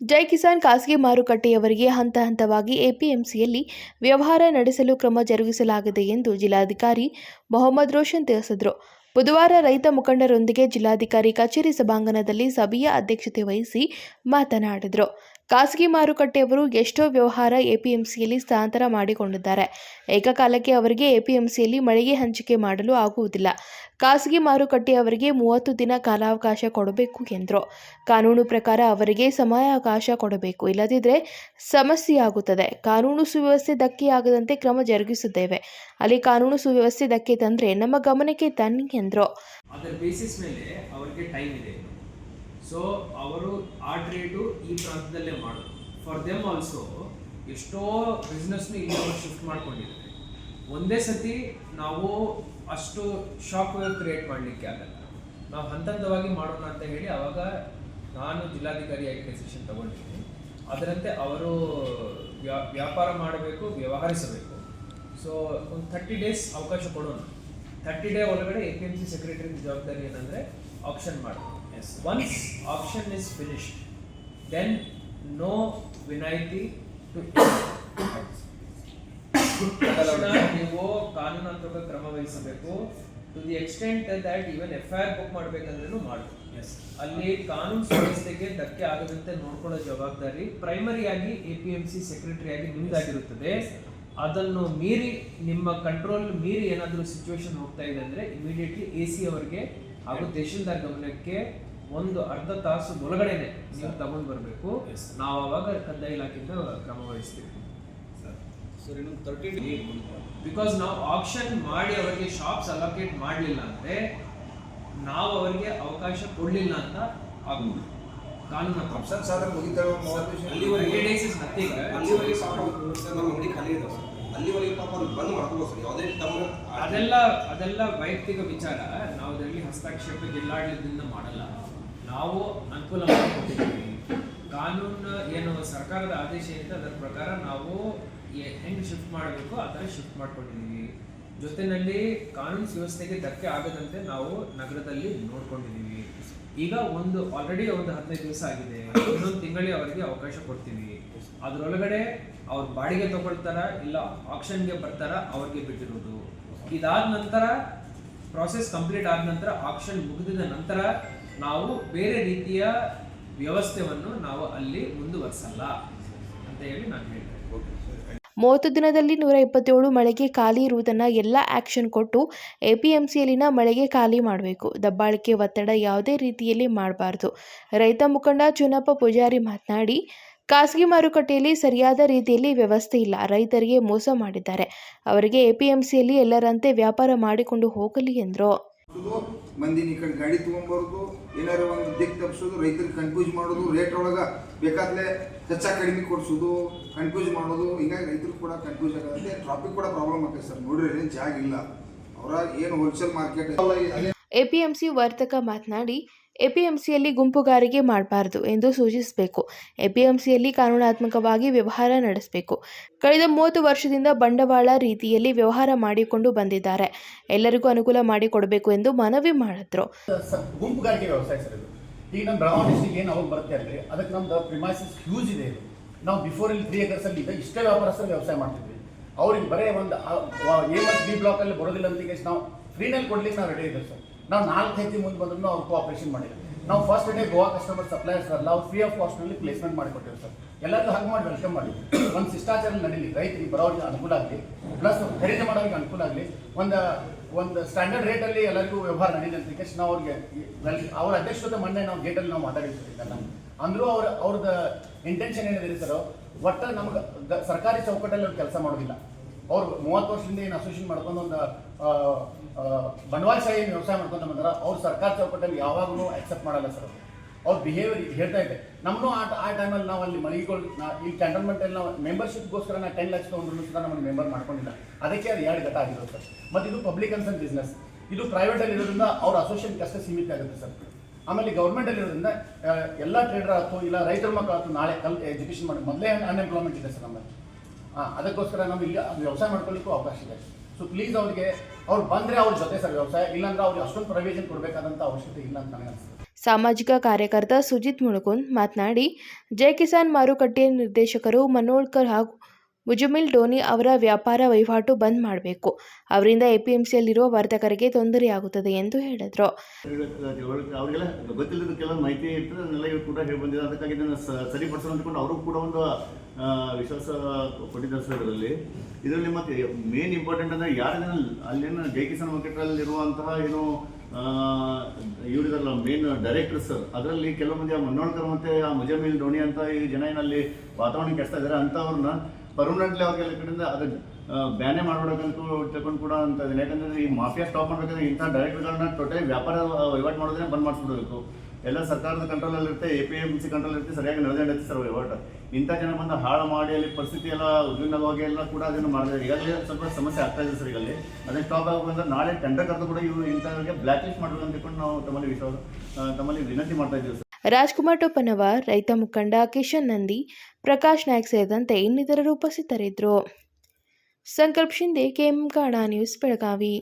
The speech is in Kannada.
ಜೈ ಕಿಸಾನ್ ಖಾಸಗಿ ಮಾರುಕಟ್ಟೆಯವರಿಗೆ ಹಂತ ಹಂತವಾಗಿ ಎಪಿಎಂಸಿಯಲ್ಲಿ ವ್ಯವಹಾರ ನಡೆಸಲು ಕ್ರಮ ಜರುಗಿಸಲಾಗಿದೆ ಎಂದು ಜಿಲ್ಲಾಧಿಕಾರಿ ಮೊಹಮ್ಮದ್ ರೋಷನ್ ತಿಳಿಸಿದರು. ಬುಧವಾರ ರೈತ ಮುಖಂಡರೊಂದಿಗೆ ಜಿಲ್ಲಾಧಿಕಾರಿ ಕಚೇರಿ ಸಭಾಂಗಣದಲ್ಲಿ ಸಭೆಯ ಅಧ್ಯಕ್ಷತೆ ವಹಿಸಿ ಮಾತನಾಡಿದರು. ಖಾಸಗಿ ಮಾರುಕಟ್ಟೆಯವರು ಎಷ್ಟೋ ವ್ಯವಹಾರ ಎಪಿಎಂಸಿಯಲ್ಲಿ ಸ್ಥಳಾಂತರ ಮಾಡಿಕೊಂಡಿದ್ದಾರೆ. ಏಕಕಾಲಕ್ಕೆ ಅವರಿಗೆ ಎಪಿಎಂಸಿಯಲ್ಲಿ ಮಳಿಗೆ ಹಂಚಿಕೆ ಮಾಡಲು ಆಗುವುದಿಲ್ಲ. ಖಾಸಗಿ ಮಾರುಕಟ್ಟೆಯವರಿಗೆ ಮೂವತ್ತು ದಿನ ಕಾಲಾವಕಾಶ ಕೊಡಬೇಕು ಎಂದರು. ಕಾನೂನು ಪ್ರಕಾರ ಅವರಿಗೆ ಸಮಯಾವಕಾಶ ಕೊಡಬೇಕು. ಇಲ್ಲದಿದ್ದರೆ ಸಮಸ್ಯೆಯಾಗುತ್ತದೆ. ಕಾನೂನು ಸುವ್ಯವಸ್ಥೆ ಧಕ್ಕೆಯಾಗದಂತೆ ಕ್ರಮ ಜರುಗಿಸುತ್ತೇವೆ. ಅಲ್ಲಿ ಕಾನೂನು ಸುವ್ಯವಸ್ಥೆ ಧಕ್ಕೆ ತಂದರೆ ನಮ್ಮ ಗಮನಕ್ಕೆ ತನ್ನಿ ಎಂದರು. ಸೊ ಅವರು ಆ ಟ್ರೇಡು ಈ ಪ್ರಾಂತದಲ್ಲೇ ಮಾಡೋದು. ಫಾರ್ ದೆಮ್ ಆಲ್ಸೋ ಎಷ್ಟೋ ಬಿಸ್ನೆಸ್ನು ಇಲ್ಲಿ ಅವರು ಶಿಫ್ಟ್ ಮಾಡ್ಕೊಂಡಿದ್ದಾರೆ. ಒಂದೇ ಸತಿ ನಾವು ಅಷ್ಟು ಶಾಕ್ ವೇವ್ ಕ್ರಿಯೇಟ್ ಮಾಡಲಿಕ್ಕೆ ಆಗಲ್ಲ. ನಾವು ಹಂತ ಹಂತವಾಗಿ ಮಾಡೋಣ ಅಂತ ಹೇಳಿ ಅವಾಗ ನಾನು ಜಿಲ್ಲಾಧಿಕಾರಿಯಾಗಿ ಡೆಸಿಷನ್ ತಗೊಂಡಿದ್ದೀನಿ. ಅದರಂತೆ ಅವರು ವ್ಯಾ- ವ್ಯಾಪಾರ ಮಾಡಬೇಕು, ವ್ಯವಹರಿಸಬೇಕು. ಸೊ ಒಂದು ಥರ್ಟಿ ಡೇಸ್ ಅವಕಾಶ ಕೊಡೋಣ. ಥರ್ಟಿ ಡೇ ಒಳಗಡೆ A P M C secretary ಜವಾಬ್ದಾರಿ ಏನಂದರೆ ಆಪ್ಷನ್ ಮಾಡೋದು once option is finished, then no ವಿನಾಯಿತಿ ಟು ನೀವು ಕಾನೂನಾತ್ಮಕ ಕ್ರಮ ವಹಿಸಬೇಕು. To the extent that even F I R book ಮಾಡ್ಬೇಕಂದ್ರೂ ಮಾಡು. ಅಲ್ಲಿ ಕಾನೂನು ಸುವ್ಯವಸ್ಥೆಗೆ ಧಕ್ಕೆ ಆಗದಂತೆ ನೋಡ್ಕೊಳ್ಳೋ ಜವಾಬ್ದಾರಿ ಪ್ರೈಮರಿಯಾಗಿ A P M C secretary ಆಗಿ ನಿಮ್ದಾಗಿರುತ್ತದೆ. ಅದನ್ನು ಮೀರಿ ನಿಮ್ಮ ಕಂಟ್ರೋಲ್ ಮೀರಿ ಏನಾದರೂ ಸಿಚುವೇಶನ್ ಹೋಗ್ತಾ ಇದೆ ಅಂದರೆ ಇಮಿಡಿಯೇಟ್ಲಿ ಎ ಸಿ ಅವರಿಗೆ ಹಾಗೂ ತಹಶೀಲ್ದಾರ್ ಗಮನಕ್ಕೆ ಒಂದು ಅರ್ಧ ತಾಸು ಒಳಗಡೆನೆ ನೀವು ತಗೊಂಡು ಬರಬೇಕು. ನಾವು ಅವಾಗ ಕಂದಾಯ ಇಲಾಖೆಯಿಂದ ಕ್ರಮ ವಹಿಸ್ತೀವಿ. ಸರ್ ಇನ್ನೊಂದು ತರ್ಟಿ ಬಿಕಾಸ್ ನಾವು ಆಪ್ಷನ್ ಮಾಡಿ ಅವರಿಗೆ ಶಾಪ್ಸ್ ಅಲೋಕೇಟ್ ಮಾಡಲಿಲ್ಲ ಅಂದ್ರೆ ನಾವು ಅವರಿಗೆ ಅವಕಾಶ ಕೊಡ್ಲಿಲ್ಲ ಅಂತ ಆಗ್ಬೋದು. ಕಾನೂನು ಆಪ್ಷನ್ ಮುಗಿತಾವ ಅಲ್ಲಿವರೆಗೆ ಡೇಸ್ ಇಸ್ ನಥಿಂಗ್ ಅಲ್ಲಿವರೆಗೆ ನಮ್ಮ ಅಂಗಡಿ ಖಾಲಿ ಇದಾವೆ ಅಲ್ಲಿವರೆಗೆ ಪಾಪ ಅವ್ರು ಬಂದ್ ಮಾಡ್ಕೋಬೋದು ಸರ್. ಯಾವುದೇ ತಮ್ಮ ಅದೆಲ್ಲ ಅದೆಲ್ಲ ವೈಯಕ್ತಿಕ ವಿಚಾರ. ನಾವು ಅದರಲ್ಲಿ ಹಸ್ತಕ್ಷೇಪ ಜಿಲ್ಲಾಡಳಿತದಿಂದ ಮಾಡಲ್ಲ. ನಾವು ಅನುಕೂಲ ಮಾಡಿಕೊಟ್ಟಿದ್ದೀವಿ ಕಾನೂನು ಏನು ಸರ್ಕಾರದ ಆದೇಶ ಇರುತ್ತೆ ಅದರ ಪ್ರಕಾರ ನಾವು ಹೆಂಗೆ ಶಿಫ್ಟ್ ಮಾಡಬೇಕು, ಆ ಥರ ಶಿಫ್ಟ್ ಮಾಡ್ಕೊಂಡಿದ್ದೀವಿ. ಜೊತೆನಲ್ಲಿ ಕಾನೂನು ಸುವ್ಯವಸ್ಥೆಗೆ ಧಕ್ಕೆ ಆಗದಂತೆ ನಾವು ನಗರದಲ್ಲಿ ನೋಡ್ಕೊಂಡಿದ್ದೀವಿ. ಈಗ ಒಂದು ಆಲ್ರೆಡಿ ಒಂದು ಹದಿನೈದು ದಿವಸ ಆಗಿದೆ. ಇನ್ನೊಂದು ತಿಂಗಳಿಗೆ ಅವರಿಗೆ ಅವಕಾಶ ಕೊಡ್ತೀವಿ. ಅದರೊಳಗಡೆ ಅವ್ರು ಬಾಡಿಗೆ ತಗೊಳ್ತಾರ, ಇಲ್ಲ ಆಕ್ಷನ್ಗೆ ಬರ್ತಾರ, ಅವ್ರಿಗೆ ಬಿಟ್ಟಿರೋದು. ಇದಾದ ನಂತರ ಪ್ರಾಸೆಸ್ ಕಂಪ್ಲೀಟ್ ಆದ ನಂತರ ಆಕ್ಷನ್ ಮುಗಿದ ನಂತರ ನಾವು ಬೇರೆ ರೀತಿಯ ವ್ಯವಸ್ಥೆಯನ್ನು ನಾವು ಅಲ್ಲಿ ಮುಂದುವರಿಸಲ್ಲ ಅಂತ ಹೇಳಿ ನಾನು ಹೇಳ್ತೇನೆ. ಮೂವತ್ತು ದಿನದಲ್ಲಿ ನೂರ ಇಪ್ಪತ್ತೇಳು ಮಳೆಗೆ ಖಾಲಿ ಇರುವುದನ್ನು ಎಲ್ಲ ಆಕ್ಷನ್ ಕೊಟ್ಟು ಎ ಪಿ ಎಂ ಸಿಯಲ್ಲಿನ ಮಳೆಗೆ ಖಾಲಿ ಮಾಡಬೇಕು. ದಬ್ಬಾಳಿಕೆ ಒತ್ತಡ ಯಾವುದೇ ರೀತಿಯಲ್ಲಿ ಮಾಡಬಾರ್ದು. ರೈತ ಮುಖಂಡ ಚುನಪ್ಪ ಪೂಜಾರಿ ಮಾತನಾಡಿ, ಖಾಸಗಿ ಮಾರುಕಟ್ಟೆಯಲ್ಲಿ ಸರಿಯಾದ ರೀತಿಯಲ್ಲಿ ವ್ಯವಸ್ಥೆ ಇಲ್ಲ. ರೈತರಿಗೆ ಮೋಸ ಮಾಡಿದ್ದಾರೆ. ಅವರಿಗೆ ಎಪಿಎಂಸಿಯಲ್ಲಿ ಎಲ್ಲರಂತೆ ವ್ಯಾಪಾರ ಮಾಡಿಕೊಂಡು ಹೋಗಲಿ ಎಂದರು. ಮಂದಿನ ಈ ಕಡೆ ಗಾಡಿ ತೊಗೊಂಬರೋದು, ಏನಾರ ಒಂದು ದಿಕ್ ತಪ್ಪಿಸೋದು ರೈತರಿಗೆ ಕನ್ಫ್ಯೂಸ್ ಮಾಡೋದು ರೇಟ್ ಒಳಗೆ ಬೇಕಾದ್ಲೆ ಹೆಚ್ಚಾ ಕಡಿಮೆ ಕೊಡ್ಸೋದು ಕನ್ಫ್ಯೂಸ್ ಮಾಡೋದು, ಹಿಂಗಾಗಿ ರೈತರು ಕೂಡ ಕನ್ಫ್ಯೂಸ್ ಆಗುತ್ತೆ. ಟ್ರಾಫಿಕ್ ಕೂಡ ಪ್ರಾಬ್ಲಮ್ ಆಗ್ತದೆ ಸರ್. ನೋಡ್ರಿ ಏನು ಜಾಗ ಇಲ್ಲ. ಅವರ ಏನು ಹೋಲ್ಸೇಲ್ ಮಾರ್ಕೆಟ್ ಎಪಿಎಂಸಿ ವರ್ತಕ ಮಾತನಾಡಿ ಎಪಿಎಂಸಿಯಲ್ಲಿ ಗುಂಪುಗಾರಿಕೆ ಮಾಡಬಾರದು ಎಂದು ಸೂಚಿಸಬೇಕು. ಎಪಿಎಂಸಿಯಲ್ಲಿ ಕಾನೂನಾತ್ಮಕವಾಗಿ ವ್ಯವಹಾರ ನಡೆಸಬೇಕು. ಕಳೆದ ಮೂವತ್ತು ವರ್ಷದಿಂದ ಬಂಡವಾಳ ರೀತಿಯಲ್ಲಿ ವ್ಯವಹಾರ ಮಾಡಿಕೊಂಡು ಬಂದಿದ್ದಾರೆ. ಎಲ್ಲರಿಗೂ ಅನುಕೂಲ ಮಾಡಿಕೊಡಬೇಕು ಎಂದು ಮನವಿ ಮಾಡಿದ್ರು. ಗುಂಪುಗಾರಿಕೆ ವ್ಯವಸಾಯ ಇದು. ಈಗ ಏನು ಅದಕ್ಕೆ ಹ್ಯೂಜ್ ಇದೆ ನಾವು ಬಿಫೋರ್ ಇಲ್ಲಿ ತ್ರೀ ಏಕರ್ಸ್ ಅಲ್ಲಿ ಇಷ್ಟೇ ವ್ಯಾಪಾರಸ್ಥರು ವ್ಯವಸಾಯ ಮಾಡ್ತಿದ್ವಿ. ಅವ್ರಿಗೆ ಬರೇ ಒಂದು ಎ ಮತ್ತು ಬಿ ಬ್ಲಾಕ್ ಅಲ್ಲಿ ಬರೋದಿಲ್ಲ ಅಂತ ನಾವು ಫ್ರೀನಲ್ಲಿ ಕೊಡ್ಲಿಕ್ಕೆ ನಾವು ರೆಡಿ ಇದ್ದೀವಿ ಸರ್. ನಾವು ನಾಲ್ಕು ಹೆಜ್ಜೆ ಮುಂದೆ ಬಂದ್ರು ಅವ್ರು ಕೋಆಪರೇಷನ್ ಮಾಡಿಲ್ಲ ನಾವು first day Goa customer suppliers sir ನಾವು ಫ್ರೀ ಆಫ್ ಕಾಸ್ಟ್ನಲ್ಲಿ ಪ್ಲೇಸ್ಮೆಂಟ್ ಮಾಡಿಕೊಟ್ಟಿವಿ ಸರ್ ಎಲ್ಲರಿಗೂ ಹಾಗೆ ಮಾಡಿ ವೆಲ್ಕಮ್ ಮಾಡಿ ಒಂದು ಶಿಷ್ಟಾಚಾರ ನಡೀಲಿ, ರೈತರಿಗೆ ಬರೋರಿಗೆ ಅನುಕೂಲ ಆಗಲಿ ಪ್ಲಸ್ ಖರೀದಿ ಮಾಡೋರಿಗೆ ಅನುಕೂಲ ಆಗಲಿ, ಒಂದು ಒಂದು ಸ್ಟ್ಯಾಂಡರ್ಡ್ ರೇಟಲ್ಲಿ ಎಲ್ಲರಿಗೂ ವ್ಯವಹಾರ ನಡೀಲಿ ಅಂತ ಕೇಸ್ ನಾವು ಅವ್ರಿಗೆ ವೆಲ್ ಅವ್ರ ಅಧ್ಯಕ್ಷತೆ ಮೊನ್ನೆ ನಾವು ಗೇಟಲ್ಲಿ ನಾವು ಮಾತಾಡಿರ್ತೀವಿ ಅಲ್ಲ ಅಂದರೂ ಅವ್ರ ಅವ್ರದ್ದು ಇಂಟೆನ್ಷನ್ ಏನಿದೆ ಸರ್, ಒಟ್ಟು ನಮ್ಗೆ ಸರ್ಕಾರಿ ಚೌಕಟ್ಟಲ್ಲಿ ಅವ್ರು ಕೆಲಸ ಮಾಡೋದಿಲ್ಲ. ಅವ್ರು ಮೂವತ್ತು ವರ್ಷದಿಂದ ಏನು ಅಸೋಸಿಯೇಷನ್ ಮಾಡ್ಕೊಂಡು ಒಂದು ಬಂಡವಾಳಶಾಹಿ ವ್ಯವಸಾಯ ಮಾಡ್ಕೊಂಡು ಬಂದಾರ, ಅವ್ರು ಸರ್ಕಾರ ಚೌಕಟ್ಟಲ್ಲಿ ಯಾವಾಗಲೂ ಅಕ್ಸೆಪ್ಟ್ ಮಾಡಲ್ಲ ಸರ್ ಅವ್ರ. ಬಿಹೇವಿಯರ್ ಹೇಳ್ತಾ ಇದೆ ನಮ್ಮನ್ನು ಆ ಆ ಟೈಮಲ್ಲಿ ನಾವು ಅಲ್ಲಿ ಮಳಿಗೆಗಳು ಈ ಕ್ಯಾಂಟನ್ಮೆಂಟಲ್ಲಿ ನಾವು ಮೆಂಬರ್ಶಿಪ್ಗೋಸ್ಕರ ನಾವು ಟೆನ್ ಲ್ಯಾಕ್ಸ್ ತೊಗೊಂಡ್ರು ಸಹ ನಮ್ಮನ್ನು ಮೆಂಬರ್ ಮಾಡ್ಕೊಂಡಿಲ್ಲ. ಅದಕ್ಕೆ ಅದು ಎರಡು ಘಟ ಆಗಿರೋದು ಸರ್ ಮತ್ತು ಇದು ಪಬ್ಲಿಕ್ ಕನ್ಸರ್ನ್ ಬಿಸ್ನೆಸ್ ಇದು ಪ್ರೈವೇಟಲ್ಲಿ ಇರೋದ್ರಿಂದ ಅವ್ರ ಅಸೋಸಿಯೇಷನ್ ಕಷ್ಟ ಸೀಮಿತ ಆಗುತ್ತೆ ಸರ್ ಆಮೇಲೆ ಗೌರ್ಮೆಂಟಲ್ಲಿ ಇರೋದ್ರಿಂದ ಎಲ್ಲ ಟ್ರೇಡರ್ ಆಯ್ತು, ಇಲ್ಲ ರೈತರ ಮಕ್ಕಳು ಆಯ್ತು, ನಾಳೆ ಕಲ್ ಎಜುಕೇಷನ್ ಮಾಡಿ, ಮೊದಲೇ ಅನ್ಎಂಪ್ಲಾಯ್ಮೆಂಟ್ ಇದೆ ಸರ್ ನಮ್ಮಲ್ಲಿ. ಹಾಂ, ಅದಕ್ಕೋಸ್ಕರ ನಾವು ಇಲ್ಲಿ ವ್ಯವಸಾಯ ಮಾಡ್ಕೊಳ್ಳಿಕ್ಕೂ ಅವಕಾಶ ಇದೆ. ಸೊ ಪ್ಲೀಸ್ ಅವ್ರಿಗೆ, ಅವ್ರು ಬಂದರೆ ಅವ್ರ ಜೊತೆ ಸರ್ ವ್ಯವಸಾಯ, ಇಲ್ಲಾಂದ್ರೆ ಅವ್ರಿಗೆ ಅಷ್ಟೊಂದು ಪ್ರವೇಶನ್ ಕೊಡಬೇಕಾದಂಥ ಅವಶ್ಯಕತೆ ಇಲ್ಲ ಅಂತ ನನಗೆ ಅನಿಸ್ತದೆ ಸಾಮಾಜಿಕ ಕಾರ್ಯಕರ್ತ ಸುಜಿತ್ ಮುಳುಕುಂದ್ ಮಾತನಾಡಿ, ಜೈ ಕಿಸಾನ್ ಮಾರುಕಟ್ಟೆಯ ನಿರ್ದೇಶಕರು ಮನೋಳ್ಕರ್ ಹಾಗೂ ಮುಜಮಿಲ್ ಡೋನಿ ಅವರ ವ್ಯಾಪಾರ ವಹಿವಾಟು ಬಂದ್ ಮಾಡಬೇಕು. ಅವರಿಂದ ಎಪಿಎಂಸಿಯಲ್ಲಿರುವ ವರ್ತಕರಿಗೆ ತೊಂದರೆಯಾಗುತ್ತದೆ ಎಂದು ಹೇಳಿದರು. ಅವರಿಗೆಲ್ಲ ಮಾಹಿತಿ ಅದನ್ನೆಲ್ಲ ಕೂಡ ಹೇಳಿ ಅದಕ್ಕಾಗಿ ಸರಿಪಡಿಸೋಣ ಅಂದ್ಕೊಂಡು ಅವರು ಕೂಡ ಒಂದು ವಿಶ್ವಾಸ ಕೊಟ್ಟಿದ್ದಾರೆ ಸರ್ ಇದರಲ್ಲಿ. ಇದರಲ್ಲಿ ಮತ್ತೆ ಮೇನ್ ಇಂಪಾರ್ಟೆಂಟ್ ಅಂದರೆ ಯಾರಿನ ಅಲ್ಲಿನ ಜೈ ಕಿಸಾನ್ ಮಾರ್ಕೆಟಲ್ಲಿ ಇರುವಂತಹ ಏನು ಇವರಿದಾರಲ್ಲ ಮೇನ್ ಡೈರೆಕ್ಟರ್ ಸರ್ ಅದರಲ್ಲಿ ಕೆಲವು ಮಂದಿ ಆ ಮನ್ನೋಳ್ಕರ್ ಮತ್ತೆ ಆ ಮುಜಮಿಲ್ ಧೋನಿ ಅಂತ ಈ ಜನ ಏನಲ್ಲಿ ವಾತಾವರಣ ಕೆಡಿಸ್ತಾ ಇದ್ದಾರೆ ಅಂಥವ್ರನ್ನ ಪರ್ಮನೆಂಟ್ಲಿ ಅವ್ರಿಗೆಲ್ಲ ಕಡೆಯಿಂದ ಅದನ್ನ ಬ್ಯಾನೆ ಮಾಡ್ಬಿಡೋಕಂತ ತಗೊಂಡು ಕೂಡ ಅಂತ ಯಾಕಂದ್ರೆ ಈ ಮಾಫಿಯಾ ಸ್ಟಾಪ್ ಮಾಡ್ಬೇಕಂದ್ರೆ ಇಂಥ ಡೈರೆಕ್ಟರ್ಗಳನ್ನ ಟೋಟಲಿ ವ್ಯಾಪಾರ ವಹಿವಾಟು ಮಾಡೋದನ್ನೇ ಬಂದ್ ಮಾಡಿಸ್ಬಿಡ್ಬೇಕು. ಎಲ್ಲ ಸರ್ಕಾರದ ಕಂಟ್ರೋಲಲ್ಲಿ ಇರುತ್ತೆ A P M C control ಇರುತ್ತೆ, ಸರಿಯಾಗಿ ನಡೆದಿರುತ್ತೆ ಸರ್ ವಹಿವಾಟ ಇಂಥ ಜನ ಬಂದು ಹಾಳು ಮಾಡಿ ಅಲ್ಲಿ ಪರಿಸ್ಥಿತಿ ಎಲ್ಲ ಉದ್ವಿಗ್ನವಾಗಿ ಎಲ್ಲ ಕೂಡ ಅದನ್ನು ಮಾಡಿದ್ದಾರೆ ಈಗಾಗಲೇ ಸ್ವಲ್ಪ ಸಮಸ್ಯೆ ಆಗ್ತಾ ಇದೆ ಸರ್ ಈಗಲ್ಲಿ. ಅದೇ ಸ್ಟಾಪ್ ಆಗಬೇಕಂದ್ರೆ ನಾಳೆ ಟೆಂಡರ್ ಕರೆದು ಕೂಡ ಇವರು ಇಂಥವ್ರಿಗೆ ಬ್ಲ್ಯಾಕ್ ಲಿಸ್ಟ್ ಮಾಡಬೇಕು ಅಂತ ತಿಳ್ಕೊಂಡು ನಾವು ತಮ್ಮಲ್ಲಿ ವಿಶ್ವಾಸ ತಮ್ಮಲ್ಲಿ ವಿನಂತಿ ಮಾಡ್ತಾ ಇದ್ದೀವಿ ಸರ್. ರಾಜ್ಕುಮಾರ್ ಟೊಪ್ಪನವರ್ ರೈತ ಮುಖಂಡ ಕಿಶನ್ ನಂದಿ, ಪ್ರಕಾಶ್ ನಾಯ್ಕ್ ಸೇರಿದಂತೆ ಇನ್ನಿತರರು ಉಪಸ್ಥಿತರಿದ್ದರು. ಸಂಕಲ್ಪ ಶಿಂದೆ ಕೆಎಂ ಕಾಡಾ ನ್ಯೂಸ್, ಬೆಳಗಾವಿ.